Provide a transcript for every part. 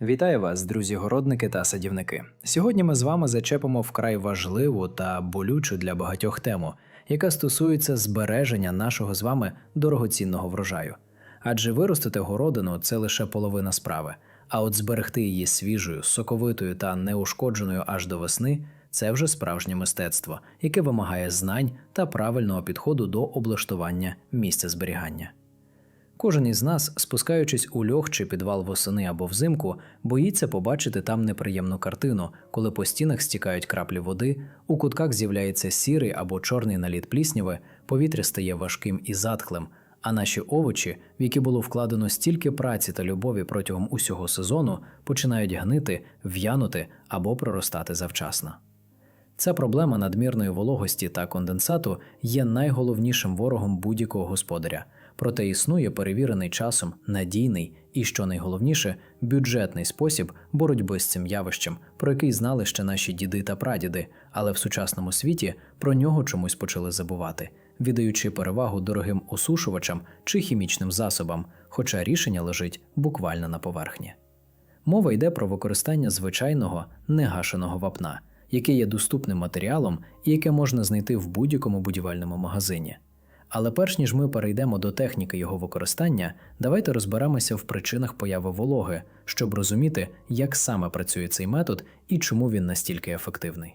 Вітаю вас, друзі-городники та садівники. Сьогодні ми з вами зачепимо вкрай важливу та болючу для багатьох тему, яка стосується збереження нашого з вами дорогоцінного врожаю. Адже виростити городину це лише половина справи, а от зберегти її свіжою, соковитою та неушкодженою аж до весни це вже справжнє мистецтво, яке вимагає знань та правильного підходу до облаштування місця зберігання. Кожен із нас, спускаючись у льох чи підвал восени або взимку, боїться побачити там неприємну картину, коли по стінах стікають краплі води, у кутках з'являється сірий або чорний наліт плісняви, повітря стає важким і затхлим, а наші овочі, в які було вкладено стільки праці та любові протягом усього сезону, починають гнити, в'янути або проростати завчасно. Ця проблема надмірної вологості та конденсату є найголовнішим ворогом будь-якого господаря. Проте існує перевірений часом надійний і, що найголовніше, бюджетний спосіб боротьби з цим явищем, про який знали ще наші діди та прадіди, але в сучасному світі про нього чомусь почали забувати, віддаючи перевагу дорогим осушувачам чи хімічним засобам, хоча рішення лежить буквально на поверхні. Мова йде про використання звичайного негашеного вапна, яке є доступним матеріалом і яке можна знайти в будь-якому будівельному магазині. Але перш ніж ми перейдемо до техніки його використання, давайте розберемося в причинах появи вологи, щоб розуміти, як саме працює цей метод і чому він настільки ефективний.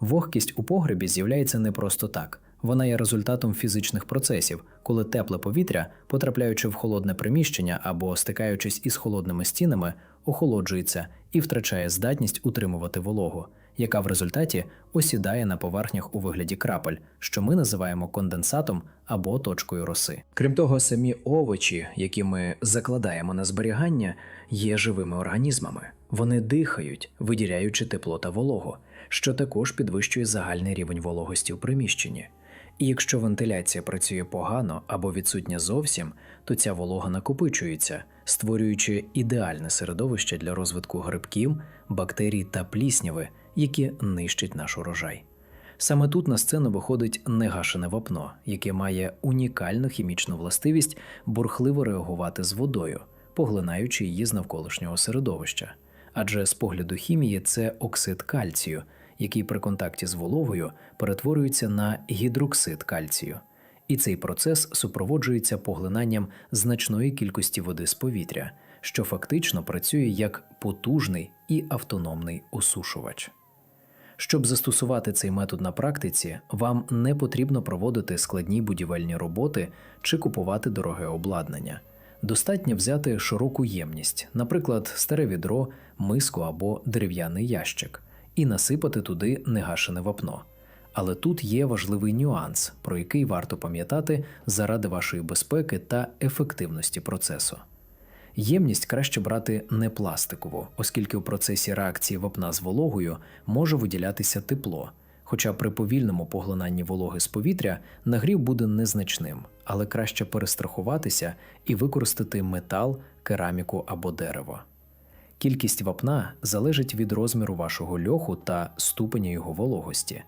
Вогкість у погребі з'являється не просто так, вона є результатом фізичних процесів, коли тепле повітря, потрапляючи в холодне приміщення або стикаючись із холодними стінами, охолоджується і втрачає здатність утримувати вологу, яка в результаті осідає на поверхнях у вигляді крапель, що ми називаємо конденсатом або точкою роси. Крім того, самі овочі, які ми закладаємо на зберігання, є живими організмами. Вони дихають, виділяючи тепло та вологу, що також підвищує загальний рівень вологості у приміщенні. І якщо вентиляція працює погано або відсутня зовсім, то ця волога накопичується, створюючи ідеальне середовище для розвитку грибків, бактерій та плісняви, які нищать наш урожай. Саме тут на сцену виходить негашене вапно, яке має унікальну хімічну властивість бурхливо реагувати з водою, поглинаючи її з навколишнього середовища. Адже з погляду хімії це оксид кальцію, який при контакті з вологою перетворюється на гідроксид кальцію. І цей процес супроводжується поглинанням значної кількості води з повітря, що фактично працює як потужний і автономний осушувач. Щоб застосувати цей метод на практиці, вам не потрібно проводити складні будівельні роботи чи купувати дороге обладнання. Достатньо взяти широку ємність, наприклад, старе відро, миску або дерев'яний ящик, і насипати туди негашене вапно. Але тут є важливий нюанс, про який варто пам'ятати заради вашої безпеки та ефективності процесу. Ємність краще брати не пластикову, оскільки у процесі реакції вапна з вологою може виділятися тепло. Хоча при повільному поглинанні вологи з повітря нагрів буде незначним, але краще перестрахуватися і використати метал, кераміку або дерево. Кількість вапна залежить від розміру вашого льоху та ступеня його вологості,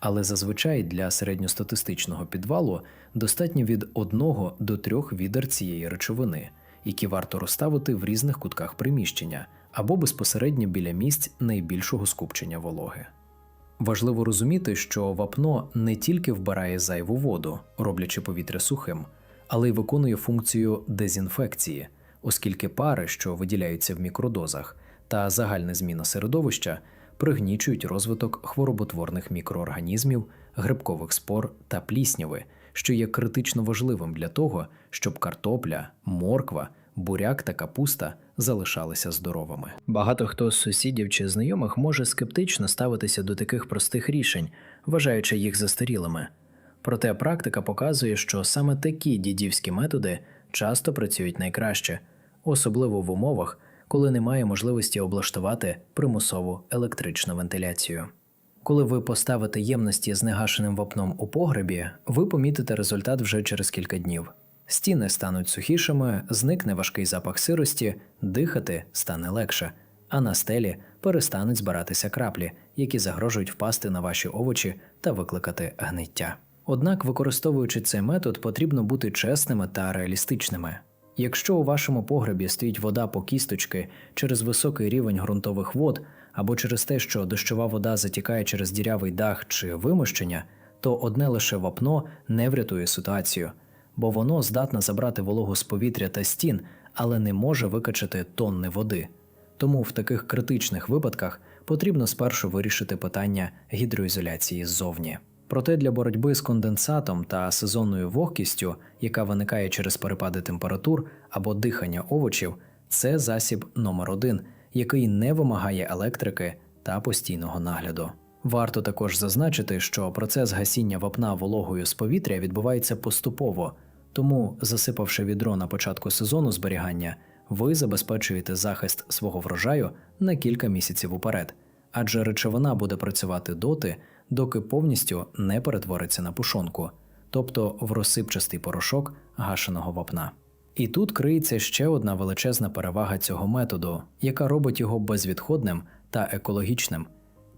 але зазвичай для середньостатистичного підвалу достатньо від 1 до 3 відер цієї речовини, які варто розставити в різних кутках приміщення або безпосередньо біля місць найбільшого скупчення вологи. Важливо розуміти, що вапно не тільки вбирає зайву воду, роблячи повітря сухим, але й виконує функцію дезінфекції, оскільки пари, що виділяються в мікродозах, та загальна зміна середовища пригнічують розвиток хвороботворних мікроорганізмів, грибкових спор та плісняви, що є критично важливим для того, щоб картопля, морква, буряк та капуста залишалися здоровими. Багато хто з сусідів чи знайомих може скептично ставитися до таких простих рішень, вважаючи їх застарілими. Проте практика показує, що саме такі дідівські методи часто працюють найкраще, особливо в умовах, коли немає можливості облаштувати примусову електричну вентиляцію. Коли ви поставите ємності з негашеним вапном у погребі, ви помітите результат вже через кілька днів. Стіни стануть сухішими, зникне важкий запах сирості, дихати стане легше, а на стелі перестануть збиратися краплі, які загрожують впасти на ваші овочі та викликати гниття. Однак, використовуючи цей метод, потрібно бути чесними та реалістичними. Якщо у вашому погребі стоїть вода по кісточки через високий рівень ґрунтових вод або через те, що дощова вода затікає через дірявий дах чи вимощення, то одне лише вапно не врятує ситуацію, бо воно здатне забрати вологу з повітря та стін, але не може викачати тонни води. Тому в таких критичних випадках потрібно спершу вирішити питання гідроізоляції ззовні. Проте для боротьби з конденсатом та сезонною вогкістю, яка виникає через перепади температур або дихання овочів, це засіб номер один, який не вимагає електрики та постійного нагляду. Варто також зазначити, що процес гасіння вапна вологою з повітря відбувається поступово, тому, засипавши відро на початку сезону зберігання, ви забезпечуєте захист свого врожаю на кілька місяців уперед, адже речовина буде працювати доти, доки повністю не перетвориться на пушонку, тобто в розсипчастий порошок гашеного вапна. І тут криється ще одна величезна перевага цього методу, яка робить його безвідходним та екологічним.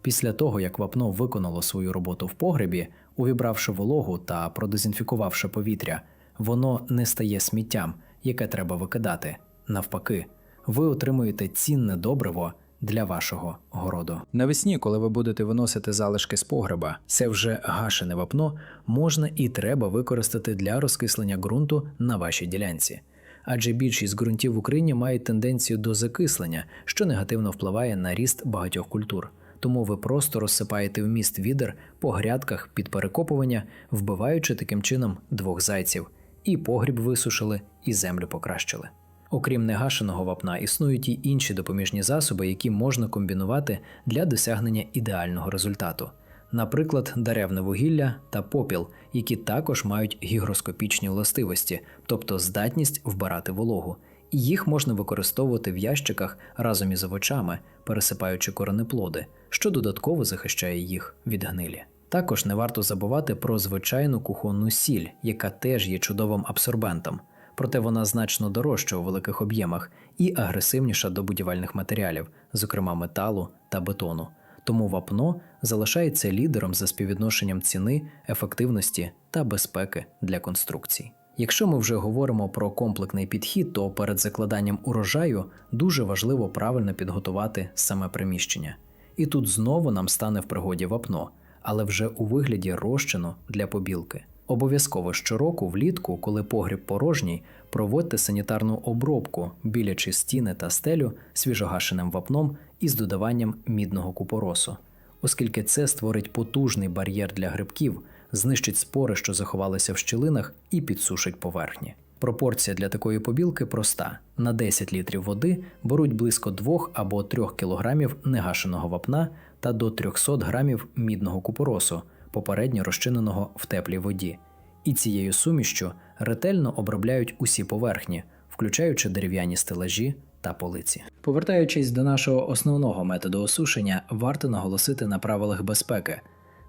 Після того, як вапно виконало свою роботу в погребі, увібравши вологу та продезінфікувавши повітря, воно не стає сміттям, яке треба викидати. Навпаки, ви отримуєте цінне добриво для вашого городу. Навесні, коли ви будете виносити залишки з погреба, це вже гашене вапно можна і треба використати для розкислення ґрунту на вашій ділянці. Адже більшість ґрунтів в Україні мають тенденцію до закислення, що негативно впливає на ріст багатьох культур. Тому ви просто розсипаєте вміст відер по грядках під перекопування, вбиваючи таким чином двох зайців, і погріб висушили, і землю покращили. Окрім негашеного вапна, існують і інші допоміжні засоби, які можна комбінувати для досягнення ідеального результату. Наприклад, деревне вугілля та попіл, які також мають гігроскопічні властивості, тобто здатність вбирати вологу. І їх можна використовувати в ящиках разом із овочами, пересипаючи коренеплоди, що додатково захищає їх від гнилі. Також не варто забувати про звичайну кухонну сіль, яка теж є чудовим абсорбентом проте вона значно дорожча у великих об'ємах і агресивніша до будівельних матеріалів, зокрема металу та бетону. Тому вапно залишається лідером за співвідношенням ціни, ефективності та безпеки для конструкцій. Якщо ми вже говоримо про комплексний підхід, то перед закладанням урожаю дуже важливо правильно підготувати саме приміщення. І тут знову нам стане в пригоді вапно, але вже у вигляді розчину для побілки. Обов'язково щороку влітку, коли погріб порожній, проводьте санітарну обробку, білячи стіни та стелю свіжогашеним вапном із додаванням мідного купоросу, оскільки це створить потужний бар'єр для грибків, знищить спори, що заховалися в щілинах, і підсушить поверхні. Пропорція для такої побілки проста: на 10 літрів води беруть близько 2 або 3 кг негашеного вапна та до 300 грамів мідного купоросу попередньо розчиненого в теплій воді, і цією сумішчю ретельно обробляють усі поверхні, включаючи дерев'яні стелажі та полиці. Повертаючись до нашого основного методу осушення, варто наголосити на правилах безпеки.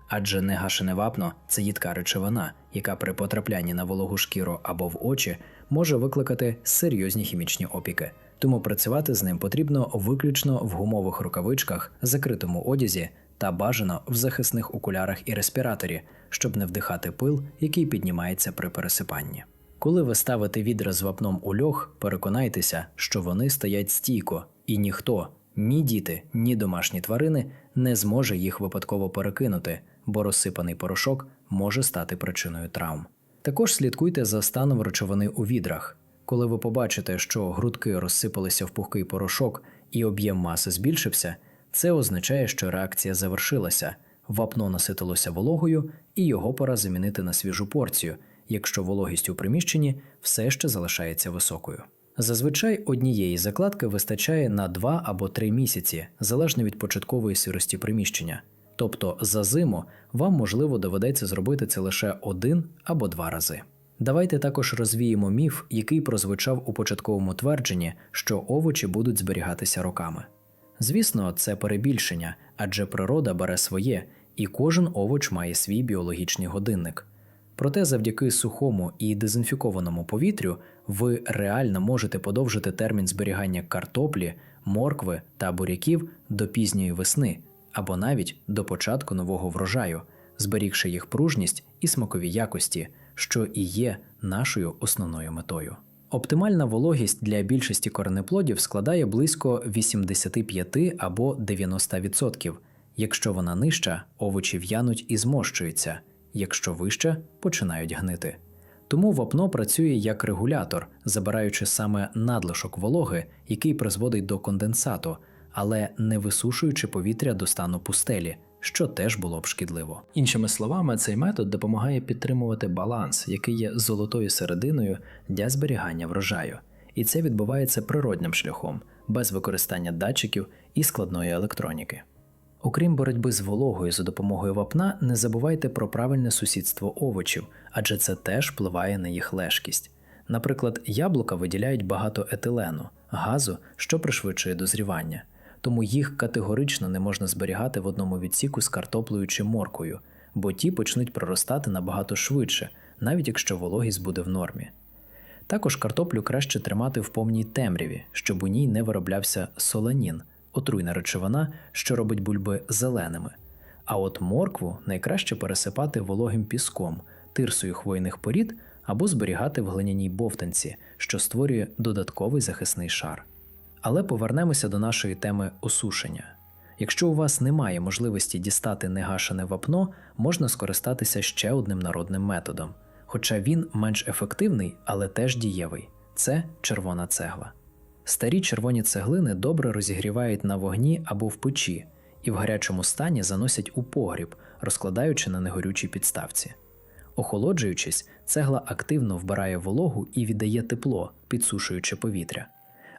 Адже негашене вапно це їдка речовина, яка при потраплянні на вологу шкіру або в очі може викликати серйозні хімічні опіки. Тому працювати з ним потрібно виключно в гумових рукавичках, закритому одязі та бажано в захисних окулярах і респіраторі, щоб не вдихати пил, який піднімається при пересипанні. Коли ви ставите відра з вапном у льох, переконайтеся, що вони стоять стійко, і ніхто, ні діти, ні домашні тварини не зможе їх випадково перекинути, бо розсипаний порошок може стати причиною травм. Також слідкуйте за станом речовини у відрах. Коли ви побачите, що грудки розсипалися в пухкий порошок і об'єм маси збільшився, це означає, що реакція завершилася, вапно наситилося вологою, і його пора замінити на свіжу порцію, якщо вологість у приміщенні все ще залишається високою. Зазвичай однієї закладки вистачає на 2 або 3 місяці, залежно від початкової сирості приміщення. Тобто за зиму вам можливо доведеться зробити це лише один або два рази. Давайте також розвіємо міф, який прозвучав у початковому твердженні, що овочі будуть зберігатися роками. Звісно, це перебільшення, адже природа бере своє, і кожен овоч має свій біологічний годинник. Проте завдяки сухому і дезінфікованому повітрю ви реально можете подовжити термін зберігання картоплі, моркви та буряків до пізньої весни або навіть до початку нового врожаю, зберігши їх пружність і смакові якості, що і є нашою основною метою. Оптимальна вологість для більшості коренеплодів складає близько 85 або 90%. Якщо вона нижча, овочі в'януть і змощуються, якщо вища, починають гнити. Тому вапно працює як регулятор, забираючи саме надлишок вологи, який призводить до конденсату, але не висушуючи повітря до стану пустелі, що теж було б шкідливо. Іншими словами, цей метод допомагає підтримувати баланс, який є золотою серединою для зберігання врожаю. І це відбувається природним шляхом, без використання датчиків і складної електроніки. Окрім боротьби з вологою за допомогою вапна, не забувайте про правильне сусідство овочів, адже це теж впливає на їх лежкість. Наприклад, яблука виділяють багато етилену, газу, що пришвидшує дозрівання, тому їх категорично не можна зберігати в одному відсіку з картоплею чи моркою, бо ті почнуть проростати набагато швидше, навіть якщо вологість буде в нормі. Також картоплю краще тримати в повній темряві, щоб у ній не вироблявся соланін – отруйна речовина, що робить бульби зеленими. А от моркву найкраще пересипати вологим піском, тирсою хвойних порід або зберігати в глиняній бовтанці, що створює додатковий захисний шар. Але повернемося до нашої теми осушення. Якщо у вас немає можливості дістати негашене вапно, можна скористатися ще одним народним методом, хоча він менш ефективний, але теж дієвий це червона цегла. Старі червоні цеглини добре розігрівають на вогні або в печі і в гарячому стані заносять у погріб, розкладаючи на негорючій підставці. Охолоджуючись, цегла активно вбирає вологу і віддає тепло, підсушуючи повітря.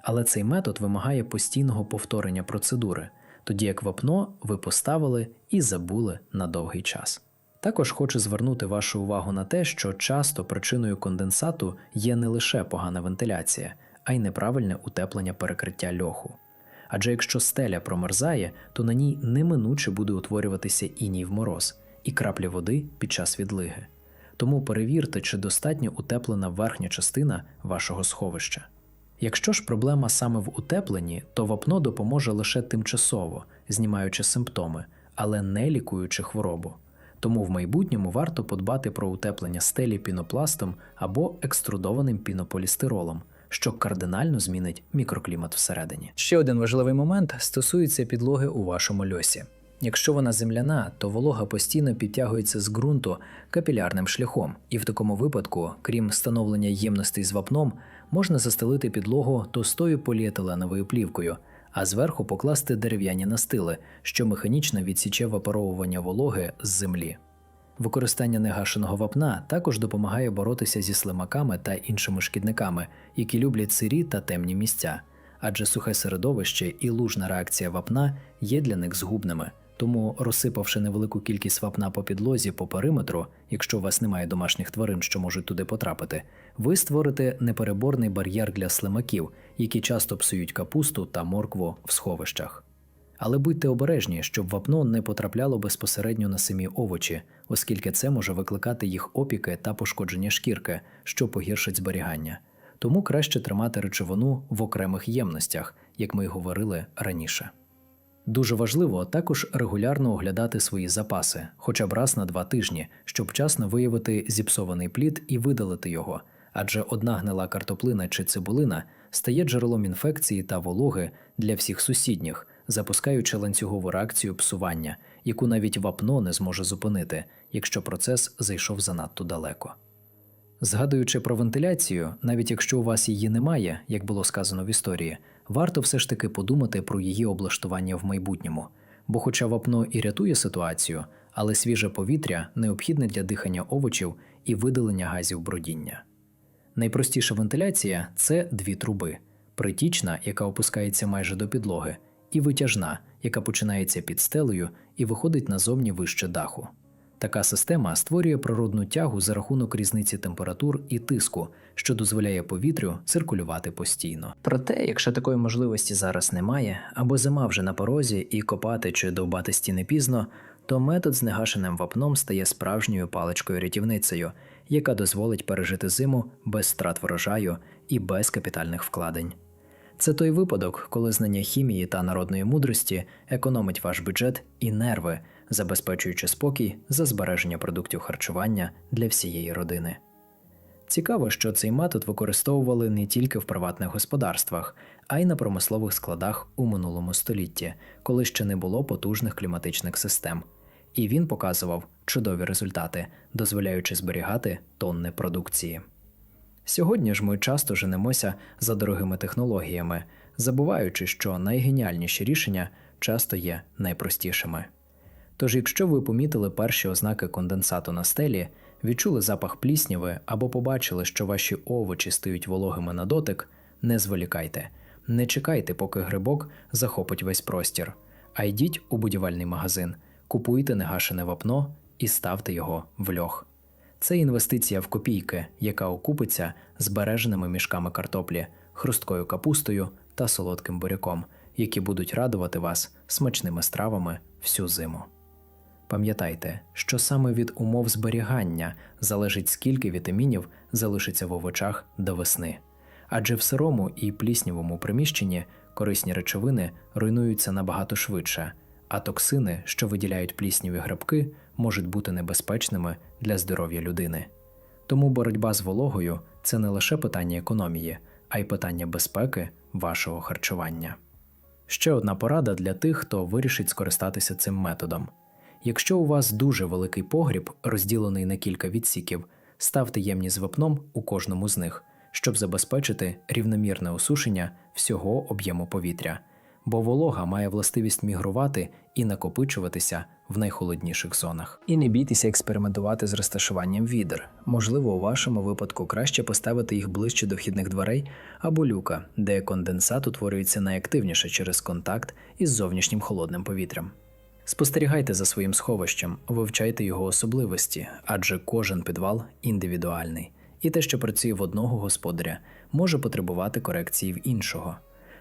Але цей метод вимагає постійного повторення процедури, тоді як вапно ви поставили і забули на довгий час. Також хочу звернути вашу увагу на те, що часто причиною конденсату є не лише погана вентиляція а й неправильне утеплення перекриття льоху. Адже якщо стеля промерзає, то на ній неминуче буде утворюватися іній в мороз і краплі води під час відлиги. Тому перевірте, чи достатньо утеплена верхня частина вашого сховища. Якщо ж проблема саме в утепленні, то вапно допоможе лише тимчасово, знімаючи симптоми, але не лікуючи хворобу. Тому в майбутньому варто подбати про утеплення стелі пінопластом або екструдованим пінополістиролом що кардинально змінить мікроклімат всередині. Ще один важливий момент стосується підлоги у вашому льосі. Якщо вона земляна, то волога постійно підтягується з ґрунту капілярним шляхом, і в такому випадку, крім встановлення ємностей з вапном, можна застелити підлогу товстою поліетиленовою плівкою, а зверху покласти дерев'яні настили, що механічно відсіче випаровування вологи з землі. Використання негашеного вапна також допомагає боротися зі слимаками та іншими шкідниками, які люблять сирі та темні місця, адже сухе середовище і лужна реакція вапна є для них згубними. Тому, розсипавши невелику кількість вапна по підлозі по периметру, якщо у вас немає домашніх тварин, що можуть туди потрапити, ви створите непереборний бар'єр для слимаків, які часто псують капусту та моркву в сховищах. Але будьте обережні, щоб вапно не потрапляло безпосередньо на самі овочі, оскільки це може викликати їх опіки та пошкодження шкірки, що погіршить зберігання. Тому краще тримати речовину в окремих ємностях, як ми й говорили раніше. Дуже важливо також регулярно оглядати свої запаси, хоча б раз на два тижні, щоб вчасно виявити зіпсований плід і видалити його, адже одна гнила картоплина чи цибулина стає джерелом інфекції та вологи для всіх сусідніх запускаючи ланцюгову реакцію псування, яку навіть вапно не зможе зупинити, якщо процес зайшов занадто далеко. Згадуючи про вентиляцію, навіть якщо у вас її немає, як було сказано в історії, варто все ж таки подумати про її облаштування в майбутньому, бо, хоча вапно і рятує ситуацію, але свіже повітря необхідне для дихання овочів і видалення газів бродіння. Найпростіша вентиляція це дві труби: притічна, яка опускається майже до підлоги, і витяжна, яка починається під стелею і виходить назовні вище даху. Така система створює природну тягу за рахунок різниці температур і тиску, що дозволяє повітрю циркулювати постійно. Проте, якщо такої можливості зараз немає, або зима вже на порозі і копати чи довбати стіни пізно, то метод з негашеним вапном стає справжньою паличкою рятівницею, яка дозволить пережити зиму без страт врожаю і без капітальних вкладень. Це той випадок, коли знання хімії та народної мудрості економить ваш бюджет і нерви, забезпечуючи спокій за збереження продуктів харчування для всієї родини. Цікаво, що цей метод використовували не тільки в приватних господарствах, а й на промислових складах у минулому столітті, коли ще не було потужних кліматичних систем. І він показував чудові результати, дозволяючи зберігати тонни продукції. Сьогодні ж ми часто женемося за дорогими технологіями, забуваючи, що найгеніальніші рішення часто є найпростішими. Тож, якщо ви помітили перші ознаки конденсату на стелі, відчули запах плісняви або побачили, що ваші овочі стають вологими на дотик, не зволікайте, не чекайте, поки грибок захопить весь простір, а йдіть у будівельний магазин, купуйте негашене вапно і ставте його в льох. Це інвестиція в копійки, яка окупиться збереженими мішками картоплі, хрусткою капустою та солодким буряком, які будуть радувати вас смачними стравами всю зиму. Пам'ятайте, що саме від умов зберігання залежить скільки вітамінів залишиться в овочах до весни. Адже в сирому і пліснявому приміщенні корисні речовини руйнуються набагато швидше, а токсини, що виділяють плісняві грибки, можуть бути небезпечними для здоров'я людини. Тому боротьба з вологою це не лише питання економії, а й питання безпеки вашого харчування. Ще одна порада для тих, хто вирішить скористатися цим методом. Якщо у вас дуже великий погріб, розділений на кілька відсіків, ставте ємність з вапном у кожному з них, щоб забезпечити рівномірне осушення всього об'єму повітря, бо волога має властивість мігрувати і накопичуватися в найхолодніших зонах. І не бійтеся експериментувати з розташуванням відер. Можливо, у вашому випадку краще поставити їх ближче до вхідних дверей або люка, де конденсат утворюється найактивніше через контакт із зовнішнім холодним повітрям. Спостерігайте за своїм сховищем, вивчайте його особливості, адже кожен підвал індивідуальний, і те, що працює в одного господаря, може потребувати корекції в іншого.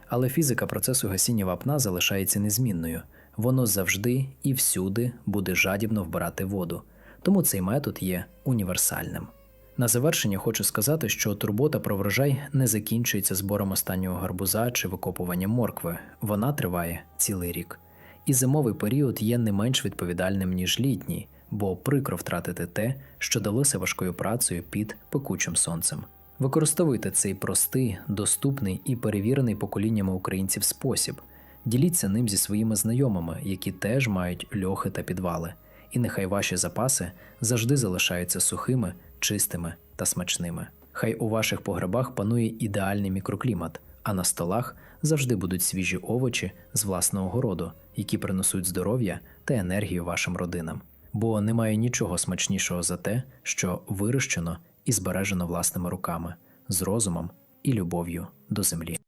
Але фізика процесу гасіння вапна залишається незмінною, воно завжди і всюди буде жадібно вбирати воду, тому цей метод є універсальним. На завершення хочу сказати, що турбота про врожай не закінчується збором останнього гарбуза чи викопуванням моркви, вона триває цілий рік. І зимовий період є не менш відповідальним, ніж літній, бо прикро втратити те, що далося важкою працею під пекучим сонцем. Використовуйте цей простий, доступний і перевірений поколіннями українців спосіб. Діліться ним зі своїми знайомими, які теж мають льохи та підвали, і нехай ваші запаси завжди залишаються сухими, чистими та смачними. Хай у ваших погребах панує ідеальний мікроклімат, а на столах завжди будуть свіжі овочі з власного городу, які принесуть здоров'я та енергію вашим родинам. Бо немає нічого смачнішого за те, що вирощено і збережено власними руками, з розумом і любов'ю до землі.